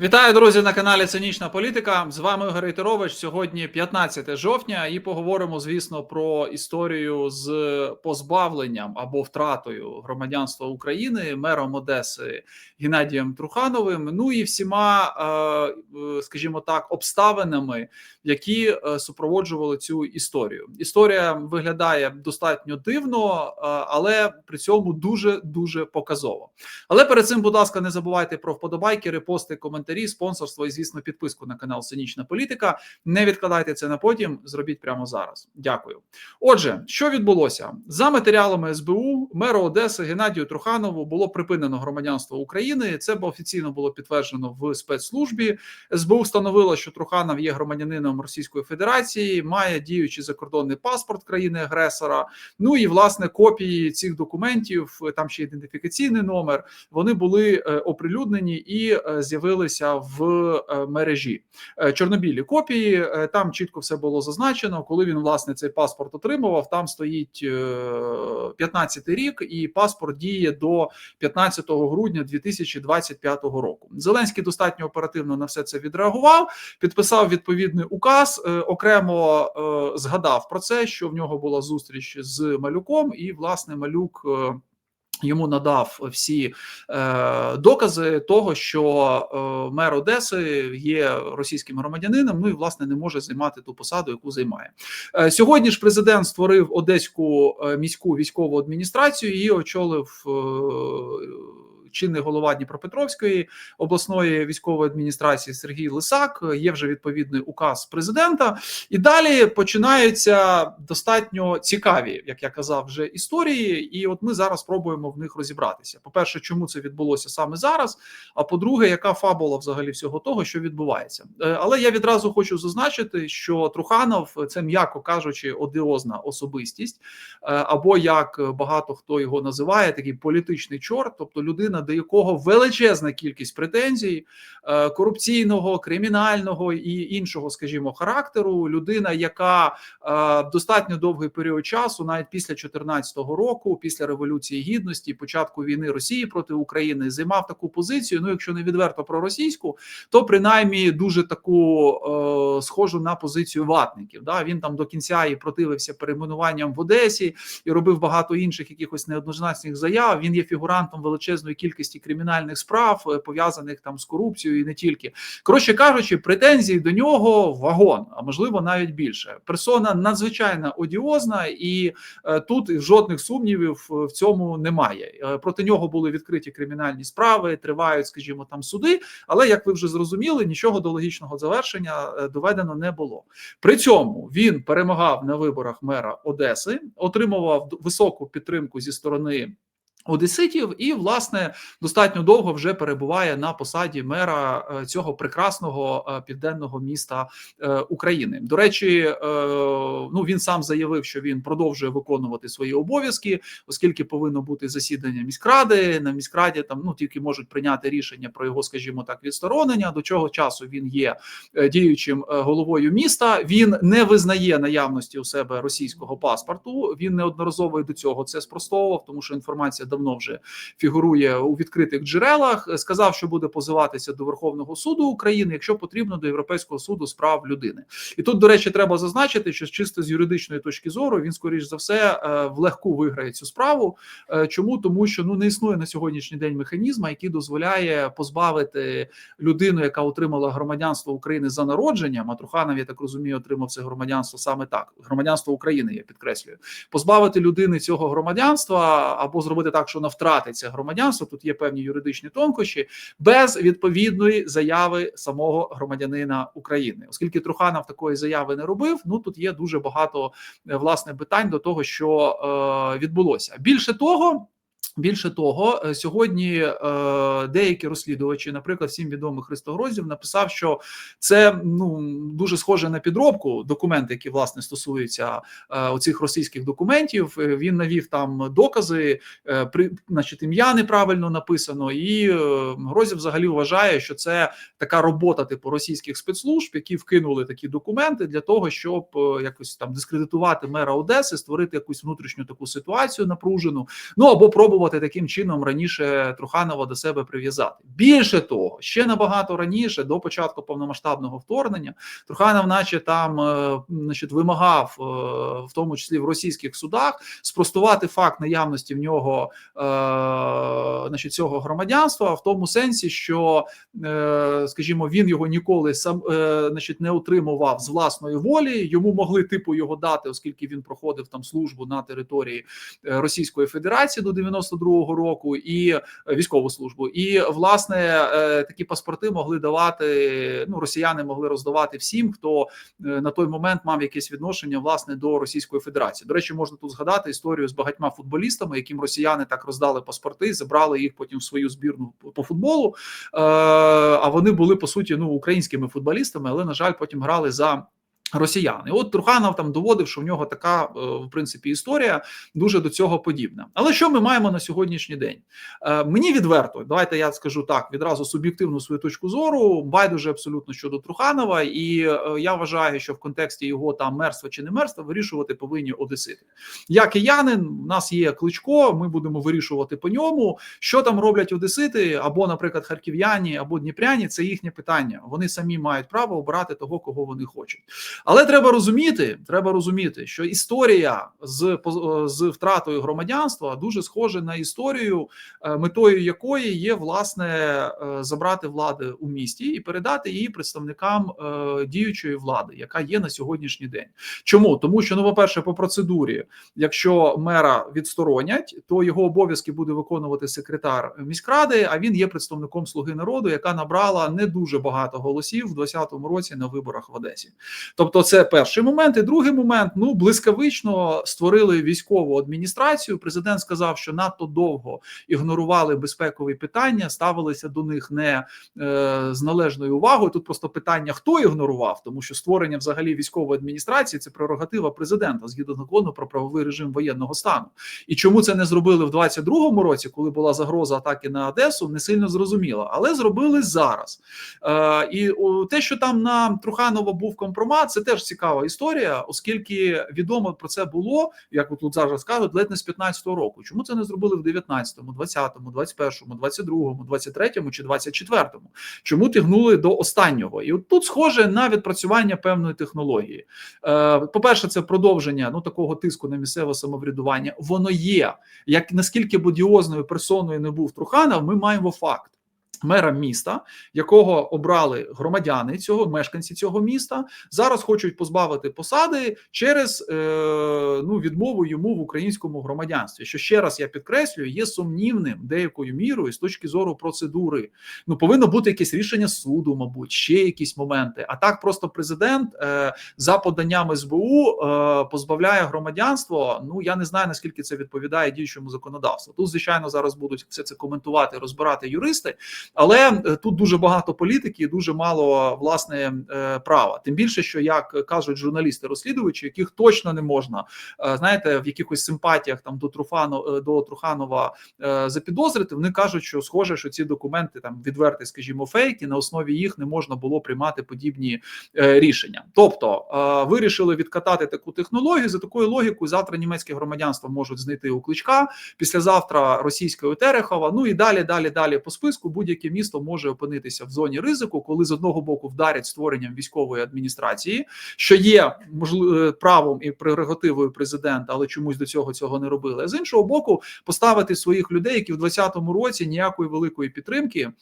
Вітаю, друзі, на каналі Цинічна Політика. З вами Ігор Рейтерович. Сьогодні 15 жовтня, і поговоримо, звісно, про історію з позбавленням або втратою громадянства України мером Одеси Геннадієм Трухановим. Ну і всіма, е, е, скажімо так, обставинами, які е, супроводжували цю історію. Історія виглядає достатньо дивно, але при цьому дуже дуже показово. Але перед цим, будь ласка, не забувайте про вподобайки, репости, коментарі, спонсорство і, звісно, підписку на канал Цинічна Політика. Не відкладайте це на потім, зробіть прямо зараз. Дякую. Отже, що відбулося за матеріалами СБУ, меру Одеси Геннадію Труханову було припинено громадянство України. Це офіційно було підтверджено в спецслужбі. СБУ встановило, що Труханов є громадянином Російської Федерації, має діючий закордонний паспорт країни-агресора. Ну і власне копії цих документів, там ще ідентифікаційний номер. Вони були е, оприлюднені і е, з'явилися в е, мережі. Е, Чорнобілі копії е, там чітко все було зазначено. Коли він власне цей паспорт отримував, там стоїть е, 15-й рік, і паспорт діє до 15 грудня 2025 року. Зеленський достатньо оперативно на все це відреагував, підписав відповідний указ. Окремо згадав про це, що в нього була зустріч з малюком, і власне малюк. Йому надав всі е, докази того, що е, мер Одеси є російським громадянином. Ну і власне не може займати ту посаду, яку займає е, сьогодні. Ж президент створив одеську е, міську військову адміністрацію. Її очолив. Е, Чинний голова Дніпропетровської обласної військової адміністрації Сергій Лисак є вже відповідний указ президента, і далі починаються достатньо цікаві, як я казав, вже історії. І от ми зараз спробуємо в них розібратися. По перше, чому це відбулося саме зараз? А по-друге, яка фабула взагалі всього того, що відбувається? Е, Але я відразу хочу зазначити, що Труханов це м'яко кажучи, одіозна особистість, е, або як багато хто його називає, такий політичний чорт, тобто людина, до якого величезна кількість претензій е, корупційного, кримінального і іншого, скажімо, характеру. Людина, яка е, достатньо довгий період часу, навіть після 2014 року, після революції гідності, початку війни Росії проти України, займав таку позицію. Ну, якщо не відверто проросійську, то принаймні дуже таку е, схожу на позицію ватників. Да, він там до кінця і противився перейменуванням в Одесі і робив багато інших якихось неоднозначних заяв. Він є фігурантом величезної кількості кримінальних справ, е, пов'язаних там з корупцією, і не тільки коротше кажучи, претензій до нього вагон, а можливо навіть більше. Персона надзвичайно одіозна, і е, тут жодних сумнівів в цьому немає. Е, проти нього були відкриті кримінальні справи, тривають, скажімо, там суди. Але як ви вже зрозуміли, нічого до логічного завершення е, доведено не було. При цьому він перемагав на виборах мера Одеси, отримував високу підтримку зі сторони. Одеситів і власне достатньо довго вже перебуває на посаді мера е, цього прекрасного е, південного міста е, України. До речі, ну він сам заявив, що він продовжує виконувати свої обов'язки, оскільки повинно бути засідання міськради. На міськраді там ну тільки можуть прийняти рішення про його, скажімо так, відсторонення. До чого часу він є діючим головою міста. Він не визнає наявності у себе російського паспорту. Він неодноразово і до цього це спростовував, тому що інформація давно вже фігурує у відкритих джерелах. Сказав, що буде позиватися до Верховного суду України, якщо потрібно, до Європейського суду з прав людини. І тут, до речі, треба зазначити, що чисто з юридичної точки зору він, скоріш за все, е, в легку виграє цю справу. Е, Чому тому, що ну не існує на сьогоднішній день механізма, який дозволяє позбавити людину, яка отримала громадянство України за народженням. А я так розумію, отримав це громадянство саме так. Громадянство України, я підкреслюю, позбавити людини цього громадянства або зробити так, що вона втратить це громадянство. Тут є певні юридичні тонкощі без відповідної заяви самого громадянина України, оскільки Труханов такої заяви не робив. Ну тут є дуже багато е, власне питань до того, що е, відбулося. Більше того. Більше того, е, сьогодні е, деякі розслідувачі, наприклад, всім відомий Христо Грозів, написав, що це ну дуже схоже на підробку документи, які власне стосуються е, оцих російських документів. Він навів там докази, при значить, ім'я неправильно написано, і Грозів взагалі вважає, що це така робота типу російських спецслужб, які вкинули такі документи для того, щоб якось там дискредитувати мера Одеси, створити якусь внутрішню таку ситуацію напружену. Ну або пробувати спробувати таким чином раніше Труханова до себе прив'язати. Більше того, ще набагато раніше, до початку повномасштабного вторгнення, Труханов, наче там, е, значить, вимагав, е, в тому числі в російських судах, спростувати факт наявності в нього е, значить, цього громадянства в тому сенсі, що, скажімо, він його ніколи сам значить, не отримував з власної волі. Йому могли типу його дати, оскільки він проходив там службу на території Російської Федерації до 92-го року і е, військову службу. І власне е, такі паспорти могли давати. Ну, росіяни могли роздавати всім, хто е, на той момент мав якесь відношення власне до Російської Федерації. До речі, можна тут згадати історію з багатьма футболістами, яким росіяни так роздали паспорти, забрали їх потім в свою збірну по футболу. А вони були по суті ну українськими футболістами, але на жаль, потім грали за. Росіяни, от Труханов там доводив, що в нього така е, в принципі історія дуже до цього подібна. Але що ми маємо на сьогоднішній день? Е, Мені відверто, давайте я скажу так відразу суб'єктивну свою точку зору. Байдуже абсолютно щодо Труханова, і е, я вважаю, що в контексті його там мерства чи не мерства вирішувати повинні одесити. Я киянин, у нас є кличко. Ми будемо вирішувати по ньому. Що там роблять одесити, або, наприклад, харків'яні, або дніпряні. Це їхнє питання. Вони самі мають право обирати того, кого вони хочуть. Але треба розуміти, треба розуміти, що історія з з втратою громадянства дуже схожа на історію, е, метою якої є власне е, забрати влади у місті і передати її представникам е, діючої влади, яка є на сьогоднішній день. Чому тому, що ну, по перше, по процедурі, якщо мера відсторонять, то його обов'язки буде виконувати секретар міськради. А він є представником слуги народу, яка набрала не дуже багато голосів в 2020 році на виборах в Одесі. Тобто, це перший момент. І другий момент ну блискавично створили військову адміністрацію. Президент сказав, що надто довго ігнорували безпекові питання, ставилися до них не е, з належною увагою. Тут просто питання, хто ігнорував, тому що створення взагалі військової адміністрації це прерогатива президента згідно закону про правовий режим воєнного стану. І чому це не зробили в 22-му році, коли була загроза атаки на Одесу, не сильно зрозуміло, але зробили зараз. Е, І те, що там на Труханова був компромат, це теж цікава історія, оскільки відомо про це було, як от зараз кажуть, ледь не з 15-го року. Чому це не зробили в 19-му, 20-му, 21-му, 22-му, 23-му чи 24-му? Чому тягнули до останнього? І от тут схоже на відпрацювання певної технології. Е, По-перше, це продовження ну такого тиску на місцеве самоврядування. Воно є. Як наскільки бодіозною персоною не був Труханов, ми маємо факт. Мера міста, якого обрали громадяни цього мешканці цього міста, зараз хочуть позбавити посади через е, ну відмову йому в українському громадянстві. Що ще раз я підкреслюю, є сумнівним деякою мірою з точки зору процедури. Ну повинно бути якесь рішення суду, мабуть, ще якісь моменти. А так, просто президент е, за поданням СБУ е, позбавляє громадянство. Ну я не знаю наскільки це відповідає діючому законодавству. Тут звичайно зараз будуть все це коментувати, розбирати юристи. Але е, тут дуже багато політики, і дуже мало власне е, права. Тим більше, що як кажуть журналісти-розслідувачі, яких точно не можна е, знаєте, в якихось симпатіях там до Труфану до Труханова запідозрити. Вони кажуть, що схоже, що ці документи там відверті, скажімо, фейки на основі їх не можна було приймати подібні рішення. Тобто вирішили відкатати таку технологію за такою логікою. Завтра німецьке громадянство можуть знайти у кличка післязавтра російське у Терехова. Ну і далі, далі, далі по списку будь-які будь-яке місто може опинитися в зоні ризику, коли з одного боку вдарять створенням військової адміністрації, що є можливо правом і прерогативою президента, але чомусь до цього цього не робили. А з іншого боку, поставити своїх людей, які в 2020 році ніякої великої підтримки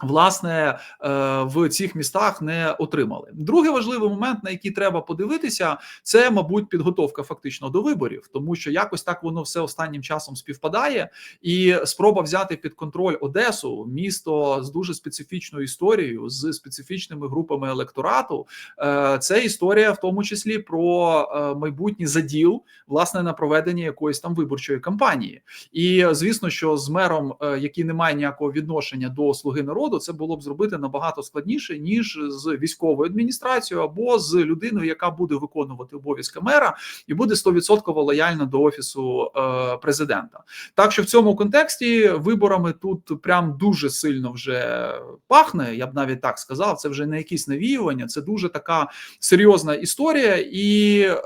Власне, е, в цих містах не отримали. Другий важливий момент, на який треба подивитися, це, мабуть, підготовка фактично до виборів, тому що якось так воно все останнім часом співпадає, і спроба взяти під контроль Одесу, місто з дуже специфічною історією, з специфічними групами електорату. Е, це історія, в тому числі про е, майбутній заділ, власне, на проведення якоїсь там виборчої кампанії. І звісно, що з мером, який не має ніякого відношення до слуги народу народу, це було б зробити набагато складніше ніж з військовою адміністрацією або з людиною, яка буде виконувати обов'язки мера і буде 100% лояльна до офісу е, президента. Так що в цьому контексті виборами тут прям дуже сильно вже пахне. Я б навіть так сказав. Це вже не якісь навіювання, це дуже така серйозна історія і е,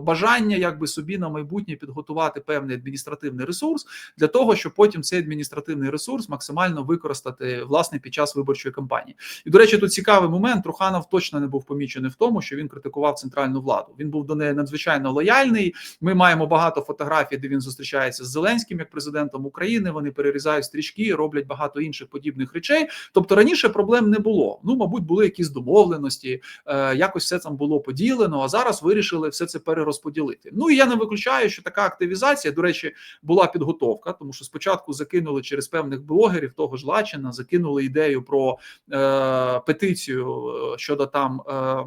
бажання, якби собі на майбутнє підготувати певний адміністративний ресурс для того, щоб потім цей адміністративний ресурс максимально використати власне під час виборчої кампанії. І до речі, тут цікавий момент. Труханов точно не був помічений в тому, що він критикував центральну владу. Він був до неї надзвичайно лояльний. Ми маємо багато фотографій, де він зустрічається з Зеленським як президентом України. Вони перерізають стрічки, роблять багато інших подібних речей. Тобто раніше проблем не було. Ну, мабуть, були якісь домовленості, е, якось все там було поділено. А зараз вирішили все це перерозподілити. Ну і я не виключаю, що така активізація, до речі, була підготовка, тому що спочатку закинули через певних блогерів того ж Лачина, закинули ідею про е, петицію е, щодо там. Е,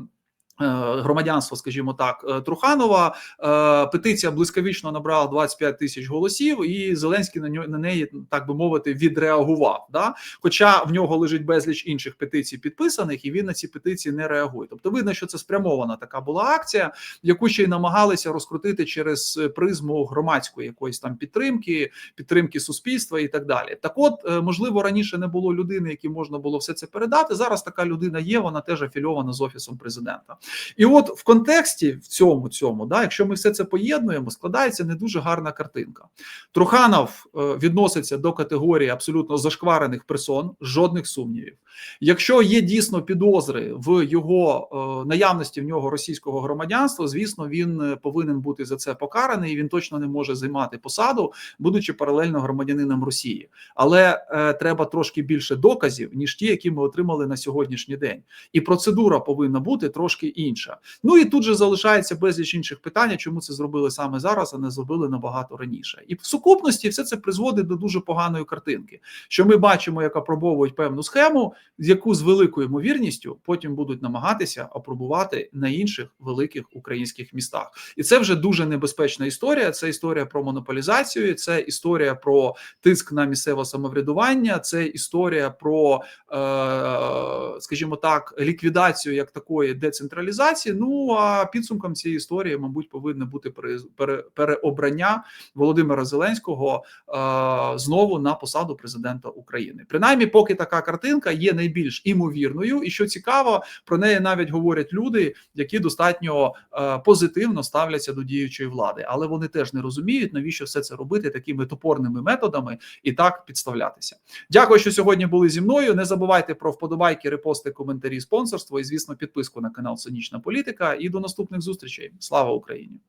Е, громадянства, скажімо так, е, Труханова е, петиція блискавично набрала 25 тисяч голосів, і Зеленський на нього на неї, так би мовити, відреагував. Да? Хоча в нього лежить безліч інших петицій підписаних, і він на ці петиції не реагує. Тобто, видно, що це спрямована така була акція, яку ще й намагалися розкрутити через призму громадської якоїсь там підтримки, підтримки суспільства і так далі. Так, от можливо, раніше не було людини, які можна було все це передати. Зараз така людина є. Вона теж афільована з офісом президента. І от в контексті в цьому цьому, да, якщо ми все це поєднуємо, складається не дуже гарна картинка. Труханов е, відноситься до категорії абсолютно зашкварених персон, жодних сумнівів. Якщо є дійсно підозри в його е, наявності в нього російського громадянства, звісно, він е, повинен бути за це покараний. і Він точно не може займати посаду, будучи паралельно громадянином Росії. Але е, треба трошки більше доказів ніж ті, які ми отримали на сьогоднішній день, і процедура повинна бути трошки інша. Ну і тут же залишається безліч інших питань, чому це зробили саме зараз, а не зробили набагато раніше. І в сукупності все це призводить до дуже поганої картинки, що ми бачимо, як апробовують певну схему, яку з великою ймовірністю потім будуть намагатися апробувати на інших великих українських містах, і це вже дуже небезпечна історія. Це історія про монополізацію, це історія про тиск на місцеве самоврядування, це історія про, е, скажімо так, ліквідацію як такої децентралізації. Ну а підсумком цієї історії, мабуть, повинно бути переобрання Володимира Зеленського е, знову на посаду президента України. Принаймні, поки така картинка є найбільш імовірною, і що цікаво, про неї навіть говорять люди, які достатньо е, позитивно ставляться до діючої влади, але вони теж не розуміють, навіщо все це робити такими топорними методами і так підставлятися. Дякую, що сьогодні були зі мною. Не забувайте про вподобайки, репости, коментарі, спонсорство і, звісно, підписку на канал Сонячна Політика. І до наступних зустрічей. Слава Україні!